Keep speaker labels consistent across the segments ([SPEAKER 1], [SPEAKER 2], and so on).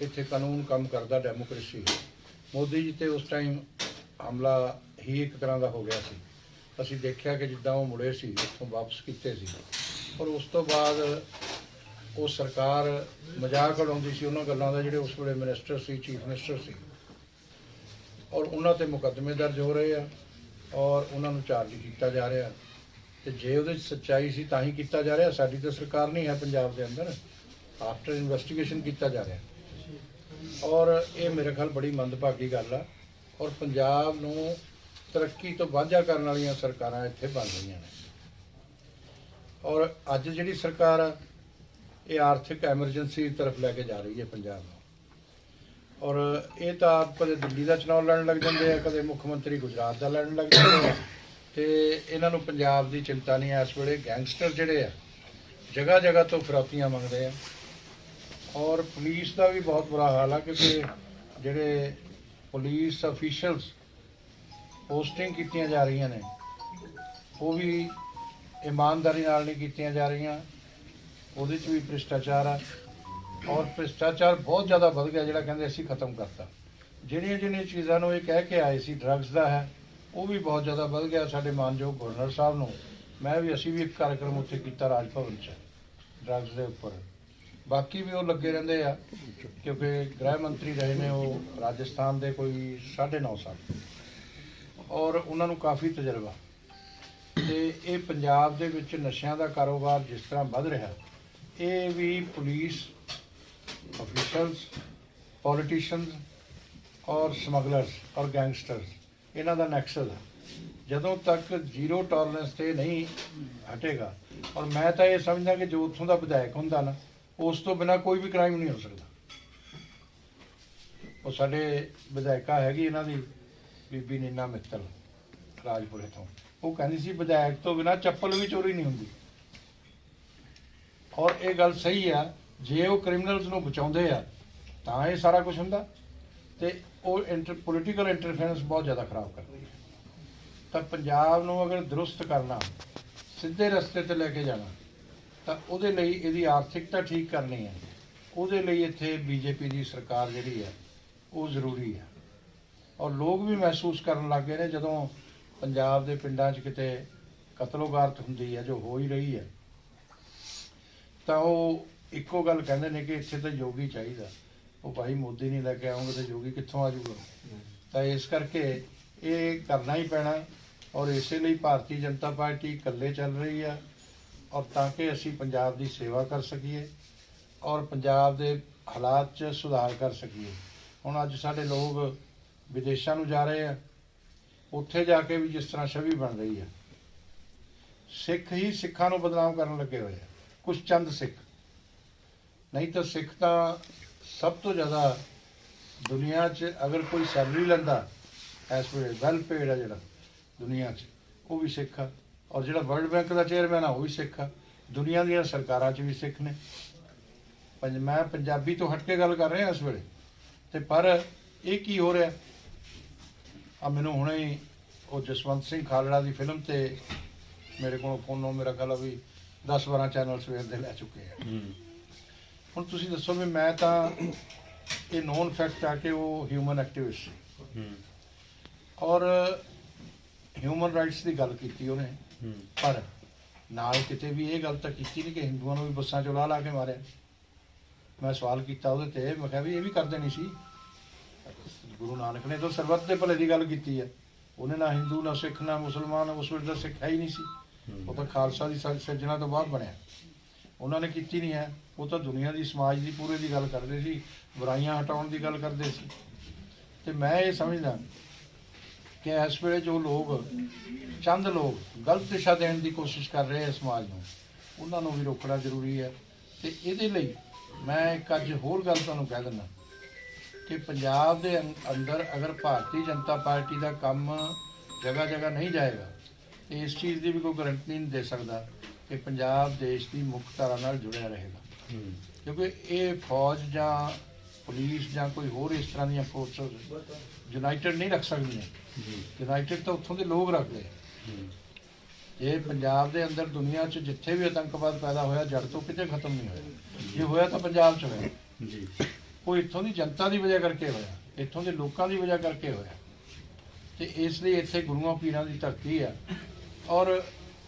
[SPEAKER 1] ਇੱਥੇ ਕਾਨੂੰਨ ਕੰਮ ਕਰਦਾ ਡੈਮੋਕ੍ਰੇਸੀ ਮੋਦੀ ਜੀ ਤੇ ਉਸ ਟਾਈਮ ਹਮਲਾ ਹੀ ਇੱਕ ਤਰ੍ਹਾਂ ਦਾ ਹੋ ਗਿਆ ਸੀ। ਅਸੀਂ ਦੇਖਿਆ ਕਿ ਜਿੱਦਾਂ ਉਹ ਮੁੜੇ ਸੀ, ਉੱਥੋਂ ਵਾਪਸ ਕੀਤੇ ਸੀ। ਪਰ ਉਸ ਤੋਂ ਬਾਅਦ ਉਹ ਸਰਕਾਰ ਮਜ਼ਾਕ ਉਡਾਉਂਦੀ ਸੀ, ਉਹਨਾਂ ਗੱਲਾਂ ਦਾ ਜਿਹੜੇ ਉਸ ਵੇਲੇ ਮਿਨਿਸਟਰ ਸੀ ਚੀਫ ਮਿਨਿਸਟਰ ਸੀ। ਔਰ ਉਹਨਾਂ ਤੇ ਮੁਕੱਦਮੇ ਦਰਜ ਹੋ ਰਹੇ ਆ ਔਰ ਉਹਨਾਂ ਨੂੰ ਚਾਰਜ ਕੀਤਾ ਜਾ ਰਿਹਾ। ਤੇ ਜੇ ਉਹਦੇ 'ਚ ਸੱਚਾਈ ਸੀ ਤਾਂ ਹੀ ਕੀਤਾ ਜਾ ਰਿਹਾ। ਸਾਡੀ ਤਾਂ ਸਰਕਾਰ ਨਹੀਂ ਹੈ ਪੰਜਾਬ ਦੇ ਅੰਦਰ। ਆਫਟਰ ਇਨਵੈਸਟੀਗੇਸ਼ਨ ਕੀਤਾ ਜਾ ਰਿਹਾ। ਔਰ ਇਹ ਮੇਰੇ ਖਿਆਲ ਬੜੀ ਮੰਦਭਾਗੀ ਗੱਲ ਆ। ਔਰ ਪੰਜਾਬ ਨੂੰ ਤਰੱਕੀ ਤੋਂ ਵਾਂਝਾ ਕਰਨ ਵਾਲੀਆਂ ਸਰਕਾਰਾਂ ਇੱਥੇ ਬਣ ਰਹੀਆਂ ਨੇ। ਔਰ ਅੱਜ ਜਿਹੜੀ ਸਰਕਾਰ ਆ, ਇਹ ਆਰਥਿਕ ਐਮਰਜੈਂਸੀ ਦੀ ਤਰਫ ਲੈ ਕੇ ਜਾ ਰਹੀ ਹੈ ਪੰਜਾਬ ਨੂੰ। ਔਰ ਇਹ ਤਾਂ ਆਪ ਕਦੇ ਦਿੱਲੀ ਦਾ ਚੁਣਾਵ ਲੜਨ ਲੱਗ ਜਾਂਦੇ ਆ, ਕਦੇ ਮੁੱਖ ਮੰਤਰੀ ਗੁਜਰਾਤ ਦਾ ਲੜਨ ਲੱਗ ਜਾਂਦੇ ਆ। ਤੇ ਇਹਨਾਂ ਨੂੰ ਪੰਜਾਬ ਦੀ ਚਿੰਤਾ ਨਹੀਂ ਹੈ ਇਸ ਵੇਲੇ ਗੈਂਗਸਟਰ ਜਿਹੜੇ ਆ ਜਗ੍ਹਾ ਜਗ੍ਹਾ ਤੋਂ ਫਿਰੌਤੀਆਂ ਮੰਗਦੇ ਆ। ਔਰ ਪੁਲਿਸ ਦਾ ਵੀ ਬਹੁਤ ਬੁਰਾ ਹਾਲ ਆ ਕਿਉਂਕਿ ਜਿਹੜੇ ਪੁਲਿਸ ਅਫੀਸ਼ੀਅਲਸ ਪੋਸਟਿੰਗ ਕੀਤੀਆਂ ਜਾ ਰਹੀਆਂ ਨੇ, ਉਹ ਵੀ ਇਮਾਨਦਾਰੀ ਨਾਲ ਨਹੀਂ ਕੀਤੀਆਂ ਜਾ ਰਹੀਆਂ। ਉਹਦੇ 'ਚ ਵੀ ਭ੍ਰਿਸ਼ਟਾਚਾਰ ਆ ਔਰ ਭ੍ਰਿਸ਼ਟਾਚਾਰ ਬਹੁਤ ਜ਼ਿਆਦਾ ਵੱਧ ਗਿਆ ਜਿਹੜਾ ਕਹਿੰਦੇ ਅਸੀਂ ਖਤਮ ਕਰਤਾ। ਜਿਹੜੀਆਂ ਜਿਹੜੀਆਂ ਚੀਜ਼ਾਂ ਨੂੰ ਇਹ ਕਹਿ ਕੇ ਆਏ ਸੀ ਡਰੱਗਸ ਦਾ ਹੈ, ਉਹ ਵੀ ਬਹੁਤ ਜ਼ਿਆਦਾ ਵੱਧ ਗਿਆ ਸਾਡੇ ਮਾਨਯੋਗ ਗਵਰਨਰ ਸਾਹਿਬ ਨੂੰ। ਮੈਂ ਵੀ, ਅਸੀਂ ਵੀ ਇੱਕ ਕਾਰਜਕ੍ਰਮ ਉੱਥੇ ਕੀਤਾ ਰਾਜ ਭਵਨ 'ਚ ਡਰੱਗਸ ਦੇ ਉੱਪਰ। ਬਾਕੀ ਵੀ ਉਹ ਲੱਗੇ ਰਹਿੰਦੇ ਆ, ਕਿਉਂਕਿ ਗ੍ਰਹਿ ਮੰਤਰੀ ਰਹੇ ਨੇ ਉਹ ਰਾਜਸਥਾਨ ਦੇ ਕੋਈ 9.5 ਸਾਲ। ਔਰ ਉਹਨਾਂ ਨੂੰ ਕਾਫੀ ਤਜਰਬਾ। ਤੇ ਇਹ ਪੰਜਾਬ ਦੇ ਵਿੱਚ ਨਸ਼ਿਆਂ ਦਾ ਕਾਰੋਬਾਰ ਜਿਸ ਤਰ੍ਹਾਂ ਵੱਧ ਰਿਹਾ, ਇਹ ਵੀ ਪੁਲਿਸ ਅਫੀਸ਼ੀਅਲਸ ਪੋਲੀਟੀਸ਼ੀਅਨਸ ਔਰ ਸਮਗਲਰਸ ਔਰ ਗੈਂਗਸਟਰਸ, ਇਹਨਾਂ ਦਾ ਨੈਕਸਸ ਹੈ ਜਦੋਂ ਤੱਕ ਜ਼ੀਰੋ ਟੋਲਰੈਂਸ ਤੇ ਨਹੀਂ ਹਟੇਗਾ, ਔਰ ਮੈਂ ਤਾਂ ਇਹ ਸਮਝਦਾ ਕਿ ਜੋ ਉੱਥੋਂ ਦਾ ਵਿਧਾਇਕ ਹੁੰਦਾ ਨਾ ਉਸ ਤੋਂ ਬਿਨਾ ਕੋਈ ਵੀ ਕ੍ਰਾਈਮ ਨਹੀਂ ਹੋ ਸਕਦਾ। ਉਹ ਸਾਡੇ ਵਿਧਾਇਕਾ ਹੈਗੀ ਇਹਨਾਂ ਦੀ, ਬੀਬੀ ਨੀਨਾ ਮਿੱਤਲ, ਰਾਜਪੁਰੇ ਤੋਂ ਉਹ ਕਹਿੰਦੀ ਸੀ ਵਿਧਾਇਕ ਤੋਂ ਬਿਨਾ ਚੱਪਲ ਵੀ ਚੋਰੀ ਨਹੀਂ ਹੁੰਦੀ। ਔਰ ਇਹ ਗੱਲ ਸਹੀ ਆ, ਜੇ ਉਹ ਕ੍ਰਿਮੀਨਲਸ ਨੂੰ ਬਚਾਉਂਦੇ ਆ, ਤਾਂ ਇਹ ਸਾਰਾ ਕੁਝ ਹੁੰਦਾ ਤੇ ਉਹ ਇੰਟਰ ਪੋਲੀਟੀਕਲ ਇੰਟਰਫੇਰੈਂਸ ਬਹੁਤ ਜ਼ਿਆਦਾ ਖਰਾਬ ਕਰਦੀ ਹੈ। ਤਾਂ ਪੰਜਾਬ ਨੂੰ ਅਗਰ ਦਰੁਸਤ ਕਰਨਾ, ਸਿੱਧੇ ਰਸਤੇ ਤੇ ਲੈ ਕੇ ਜਾਣਾ ਤਾਂ ਉਹਦੇ ਲਈ ਇਹਦੀ ਆਰਥਿਕਤਾ ਠੀਕ ਕਰਨੀ ਹੈ। ਉਹਦੇ ਲਈ ਇੱਥੇ ਬੀਜੇਪੀ ਦੀ ਸਰਕਾਰ ਜਿਹੜੀ ਹੈ, ਉਹ ਜ਼ਰੂਰੀ ਹੈ। ਔਰ ਲੋਕ ਵੀ ਮਹਿਸੂਸ ਕਰਨ ਲੱਗ ਗਏ ਨੇ, ਜਦੋਂ ਪੰਜਾਬ ਦੇ ਪਿੰਡਾਂ 'ਚ ਕਿਤੇ ਕਤਲੋਗਾਰਤ ਹੁੰਦੀ ਹੈ, ਜੋ ਹੋ ਹੀ ਰਹੀ ਹੈ, ਤਾਂ ਉਹ ਇੱਕੋ ਗੱਲ ਕਹਿੰਦੇ ਨੇ ਕਿ ਇੱਥੇ ਤਾਂ ਯੋਗੀ ਚਾਹੀਦਾ। ਉਹ ਭਾਈ ਮੋਦੀ ਨਹੀਂ ਲੈ ਕੇ ਆਉਂਗੇ ਤਾਂ ਯੋਗੀ ਕਿੱਥੋਂ ਆ ਜਾਊਗਾ? ਤਾਂ ਇਸ ਕਰਕੇ ਇਹ ਕਰਨਾ ਹੀ ਪੈਣਾ ਔਰ ਇਸੇ ਲਈ ਭਾਰਤੀ ਜਨਤਾ ਪਾਰਟੀ ਇਕੱਲੇ ਚੱਲ ਰਹੀ ਆ ਔਰ ਤਾਂ ਕਿ ਅਸੀਂ ਪੰਜਾਬ ਦੀ ਸੇਵਾ ਕਰ ਸਕੀਏ ਔਰ ਪੰਜਾਬ ਦੇ ਹਾਲਾਤ 'ਚ ਸੁਧਾਰ ਕਰ ਸਕੀਏ। ਹੁਣ ਅੱਜ ਸਾਡੇ ਲੋਕ ਵਿਦੇਸ਼ਾਂ ਨੂੰ ਜਾ ਰਹੇ ਆ। ਉੱਥੇ ਜਾ ਕੇ ਵੀ ਜਿਸ ਤਰ੍ਹਾਂ ਛਵੀ ਬਣ ਰਹੀ ਆ। ਸਿੱਖ ਹੀ ਸਿੱਖਾਂ ਨੂੰ ਬਦਨਾਮ ਕਰਨ ਲੱਗੇ ਹੋਏ ਆ। ਕੁਝ ਚੰਦ ਸਿੱਖ। ਨਹੀਂ ਤਾਂ ਸਿੱਖ ਤਾਂ ਸਭ ਤੋਂ ਜ਼ਿਆਦਾ ਦੁਨੀਆ 'ਚ ਅਗਰ ਕੋਈ ਸੈਲਰੀ ਲੈਂਦਾ ਐਸ ਵੇਲੇ ਵੈਲ ਪੇਡ ਆ ਜਿਹੜਾ ਦੁਨੀਆ 'ਚ, ਉਹ ਵੀ ਸਿੱਖ ਆ। ਔਰ ਜਿਹੜਾ ਵਰਲਡ ਬੈਂਕ ਦਾ ਚੇਅਰਮੈਨ ਆ ਉਹ ਵੀ ਸਿੱਖ ਆ। ਦੁਨੀਆ ਦੀਆਂ ਸਰਕਾਰਾਂ 'ਚ ਵੀ ਸਿੱਖ ਨੇ। ਪੰਜ ਮੈਂ ਪੰਜਾਬੀ ਤੋਂ ਹਟ ਕੇ ਗੱਲ ਕਰ ਰਿਹਾ ਇਸ ਵੇਲੇ। ਤੇ ਪਰ ਇਹ ਕੀ ਹੋ ਰਿਹਾ? ਆ ਮੈਨੂੰ ਹੁਣੇ ਉਹ ਜਸਵੰਤ ਸਿੰਘ ਖਾਲੜਾ ਦੀ ਫਿਲਮ ਤੇ ਮੇਰੇ ਕੋਲ ਫੋਨੋਂ ਮੇਰਾ ਖਿਆਲ ਵੀ 10 12 ਚੈਨਲ ਸਵੇਰ ਦੇ ਲੈ ਚੁੱਕੇ ਆ। ਹੁਣ ਤੁਸੀਂ ਦੱਸੋ ਵੀ ਮੈਂ ਤਾਂ ਇਹ ਨੋਨ ਫੈਕਟ ਆ ਕਿ ਉਹ ਹਿਊਮਨ ਐਕਟਿਵਿਸਟ ਸੀ। ਔਰ ਹਿਊਮਨ ਰਾਈਟਸ ਦੀ ਗੱਲ ਕੀਤੀ ਉਹਨੇ। ਪਰ ਨਾਲ ਕਿਤੇ ਵੀ ਇਹ ਗੱਲ ਤਾਂ ਕੀਤੀ ਨਹੀਂ ਕਿ ਹਿੰਦੂਆਂ ਨੂੰ ਵੀ ਬੱਸਾਂ ਚੋਂ ਲਾ ਲਾ ਕੇ ਮਾਰਿਆ। ਮੈਂ ਸਵਾਲ ਕੀਤਾ ਉਹਦੇ ਤੇ ਮੈਂ ਕਿਹਾ ਵੀ ਇਹ ਵੀ ਕਰਦੇ ਨਹੀਂ ਸੀ। ਗੁਰੂ ਨਾਨਕ ਨੇ ਤਾਂ ਸਰਬੱਤ ਦੇ ਭਲੇ ਦੀ ਗੱਲ ਕੀਤੀ ਹੈ। ਉਹਨੇ ਨਾ ਹਿੰਦੂ ਨਾ ਸਿੱਖ ਨਾ ਮੁਸਲਮਾਨ ਉਸ ਵੇਲੇ ਤਾਂ ਸਿੱਖ ਹੈ ਹੀ ਨਹੀਂ ਸੀ। ਉਹ ਤਾਂ ਖਾਲਸਾ ਦੀ ਸਿਰਜਣਾ ਤੋਂ ਬਾਅਦ ਬਣਿਆ। ਉਹਨਾਂ ਨੇ ਕੀਤੀ ਨਹੀਂ ਹੈ। ਉਹ ਤਾਂ ਦੁਨੀਆ ਦੀ ਸਮਾਜ ਦੀ ਪੂਰੇ ਦੀ ਗੱਲ ਕਰਦੇ ਸੀ। ਬੁਰਾਈਆਂ ਹਟਾਉਣ ਦੀ ਗੱਲ ਕਰਦੇ ਸੀ। ਤੇ ਮੈਂ ਇਹ ਸਮਝਦਾ ਕਿ ਇਸ ਵੇਲੇ ਜੋ ਲੋਕ ਚੰਦ ਲੋਕ ਗਲਤ ਦਿਸ਼ਾ ਦੇਣ ਦੀ ਕੋਸ਼ਿਸ਼ ਕਰ ਰਹੇ ਆ ਸਮਾਜ ਨੂੰ ਉਹਨਾਂ ਨੂੰ ਵੀ ਰੋਕਣਾ ਜ਼ਰੂਰੀ ਹੈ। ਤੇ ਇਹਦੇ ਲਈ ਮੈਂ ਇੱਕ ਅੱਜ ਹੋਰ ਗੱਲ ਤੁਹਾਨੂੰ ਕਹਿ ਦਿੰਦਾ ਕਿ ਪੰਜਾਬ ਦੇ ਅੰਦਰ ਅਗਰ ਭਾਰਤੀ ਜਨਤਾ ਪਾਰਟੀ ਦਾ ਕੰਮ ਜਗ੍ਹਾ ਜਗ੍ਹਾ ਨਹੀਂ ਜਾਏਗਾ ਤੇ ਇਸ ਚੀਜ਼ ਦੀ ਵੀ ਕੋਈ ਗਾਰੰਟੀ ਨਹੀਂ ਦੇ ਸਕਦਾ ਕਿ ਪੰਜਾਬ ਦੇਸ਼ ਦੀ ਮੁੱਖ ਧਾਰਾ ਨਾਲ ਜੁੜਿਆ ਰਹੇਗਾ। ਕਿਉਂਕਿ ਇਹ ਫੌਜ ਜਾਂ ਪੁਲਿਸ ਜਾਂ ਕੋਈ ਹੋਰ ਇਸ ਤਰ੍ਹਾਂ ਦੀਆਂ ਫੋਰਸਸ ਯੂਨਾਈਟਿਡ ਨਹੀਂ ਰੱਖ ਸਕਦੀਆਂ। ਯੂਨਾਈਟਿਡ ਤਾਂ ਉੱਥੋਂ ਦੇ ਲੋਕ ਰੱਖਦੇ। ਇਹ ਪੰਜਾਬ ਦੇ ਅੰਦਰ ਦੁਨੀਆ 'ਚ ਜਿੱਥੇ ਵੀ ਆਤੰਕਵਾਦ ਪੈਦਾ ਹੋਇਆ ਜੜ ਤੋਂ ਕਿਤੇ ਖਤਮ ਨਹੀਂ ਹੋਇਆ। ਜੇ। ਹੋਇਆ ਤਾਂ ਪੰਜਾਬ 'ਚ ਹੋਇਆ।
[SPEAKER 2] ਜੀ।
[SPEAKER 1] ਉਹ ਇੱਥੋਂ ਦੀ ਜਨਤਾ ਦੀ ਵਜ੍ਹਾ ਕਰਕੇ ਹੋਇਆ ਇੱਥੋਂ ਦੇ ਲੋਕਾਂ ਦੀ ਵਜ੍ਹਾ ਕਰਕੇ ਹੋਇਆ। ਤੇ ਇਸ ਲਈ ਇੱਥੇ ਗੁਰੂਆਂ ਪੀਰਾਂ ਦੀ ਧਰਤੀ ਆ। ਔਰ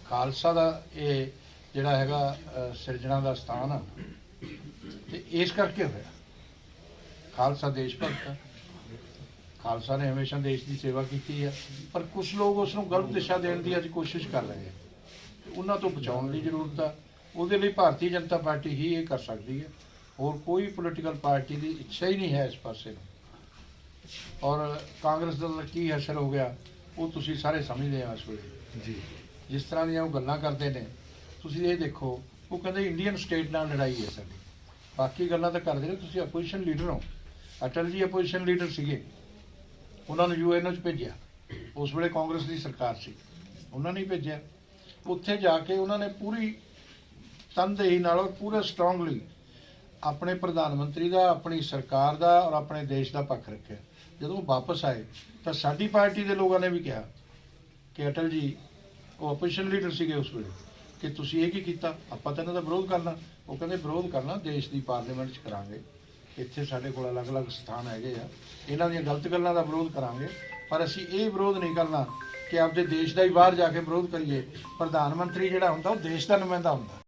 [SPEAKER 1] ਖਾਲਸਾ ਦਾ ਇਹ ਜਿਹੜਾ ਹੈਗਾ ਸਿਰਜਣਾ ਦਾ ਸਥਾਨ ਆ। ਤੇ ਇਸ ਕਰਕੇ ਹੋਇਆ। ਖਾਲਸਾ ਦੇਸ਼ ਭਗਤ ਆ ਖਾਲਸਾ ਨੇ ਹਮੇਸ਼ਾ ਦੇਸ਼ ਦੀ ਸੇਵਾ ਕੀਤੀ ਹੈ। ਪਰ ਕੁਝ ਲੋਕ ਉਸ ਨੂੰ ਗਲਤ ਦਿਸ਼ਾ ਦੇਣ ਦੀ ਅੱਜ ਕੋਸ਼ਿਸ਼ ਕਰ ਰਹੇ ਆ ਉਹਨਾਂ ਤੋਂ ਬਚਾਉਣ ਦੀ ਜ਼ਰੂਰਤ ਆ। ਉਹਦੇ ਲਈ ਭਾਰਤੀ ਜਨਤਾ ਪਾਰਟੀ ਹੀ ਇਹ ਕਰ ਸਕਦੀ ਹੈ। ਹੋਰ ਕੋਈ ਪੋਲੀਟੀਕਲ ਪਾਰਟੀ ਦੀ ਇੱਛਾ ਹੀ ਨਹੀਂ ਹੈ ਇਸ ਪਾਸੇ ਨੂੰ। ਔਰ ਕਾਂਗਰਸ ਦਾ ਕੀ ਅਸਰ ਹੋ ਗਿਆ ਉਹ ਤੁਸੀਂ ਸਾਰੇ ਸਮਝਦੇ ਆ ਇਸ ਵੇਲੇ।
[SPEAKER 2] ਜੀ।
[SPEAKER 1] ਜਿਸ ਤਰ੍ਹਾਂ ਦੀਆਂ ਉਹ ਗੱਲਾਂ ਕਰਦੇ ਨੇ ਤੁਸੀਂ ਇਹ ਦੇਖੋ ਉਹ ਕਹਿੰਦੇ ਇੰਡੀਅਨ ਸਟੇਟ ਨਾਲ ਲੜਾਈ ਹੈ ਸਾਡੀ। ਬਾਕੀ ਗੱਲਾਂ ਤਾਂ ਕਰਦੇ ਨੇ ਤੁਸੀਂ ਆਪੋਜੀਸ਼ਨ ਲੀਡਰ ਹੋ। ਅਟਲ ਜੀ ਆਪੋਜੀਸ਼ਨ ਲੀਡਰ ਸੀਗੇ। ਉਹਨਾਂ ਨੂੰ ਯੂਐਨਓ ਚ ਭੇਜਿਆ। ਉਸ ਵੇਲੇ ਕਾਂਗਰਸ ਦੀ ਸਰਕਾਰ ਸੀ। ਉਹਨਾਂ ਨੇ ਭੇਜਿਆ। ਉੱਥੇ ਜਾ ਕੇ ਉਹਨਾਂ ਨੇ ਪੂਰੀ ਤਨਦੇਹੀ ਨਾਲ ਔਰ ਪੂਰੇ ਸਟਰੋਂਗਲੀ ਆਪਣੇ ਪ੍ਰਧਾਨ ਮੰਤਰੀ ਦਾ, ਆਪਣੀ ਸਰਕਾਰ ਦਾ ਔਰ ਆਪਣੇ ਦੇਸ਼ ਦਾ ਪੱਖ ਰੱਖਿਆ। ਜਦੋਂ ਵਾਪਸ ਆਏ, ਤਾਂ ਸਾਡੀ ਪਾਰਟੀ ਦੇ ਲੋਕਾਂ ਨੇ ਵੀ ਕਿਹਾ ਕਿ ਅਟਲ ਜੀ, ਉਹ ਆਪੋਜੀਸ਼ਨ ਲੀਡਰ ਸੀਗੇ ਉਸ ਵੇਲੇ, ਕਿ ਤੁਸੀਂ ਇਹ ਕੀ ਕੀਤਾ? ਆਪਾਂ ਤਾਂ ਇਹਨਾਂ ਦਾ ਵਿਰੋਧ ਕਰਨਾ। ਉਹ ਕਹਿੰਦੇ, ਵਿਰੋਧ ਕਰਨਾ, ਦੇਸ਼ ਦੀ ਪਾਰਲੀਮੈਂਟ 'ਚ ਕਰਾਂਗੇ। ਇੱਥੇ ਸਾਡੇ ਕੋਲ ਅਲੱਗ-ਅਲੱਗ ਸਥਾਨ ਹੈਗੇ ਆ। ਇਹਨਾਂ ਦੀਆਂ ਗਲਤ ਗੱਲਾਂ ਦਾ ਵਿਰੋਧ ਕਰਾਂਗੇ, ਪਰ ਅਸੀਂ ਇਹ ਵਿਰੋਧ ਨਹੀਂ ਕਰਨਾ ਕਿ ਆਪਦੇ ਦੇਸ਼ ਦਾ ਹੀ ਬਾਹਰ ਜਾ ਕੇ ਵਿਰੋਧ ਕਰੀਏ। ਪ੍ਰਧਾਨ ਮੰਤਰੀ ਜਿਹੜਾ ਹੁੰਦਾ, ਉਹ ਦੇਸ਼ ਦਾ ਨੁਮਾਇੰਦਾ ਹੁੰਦਾ।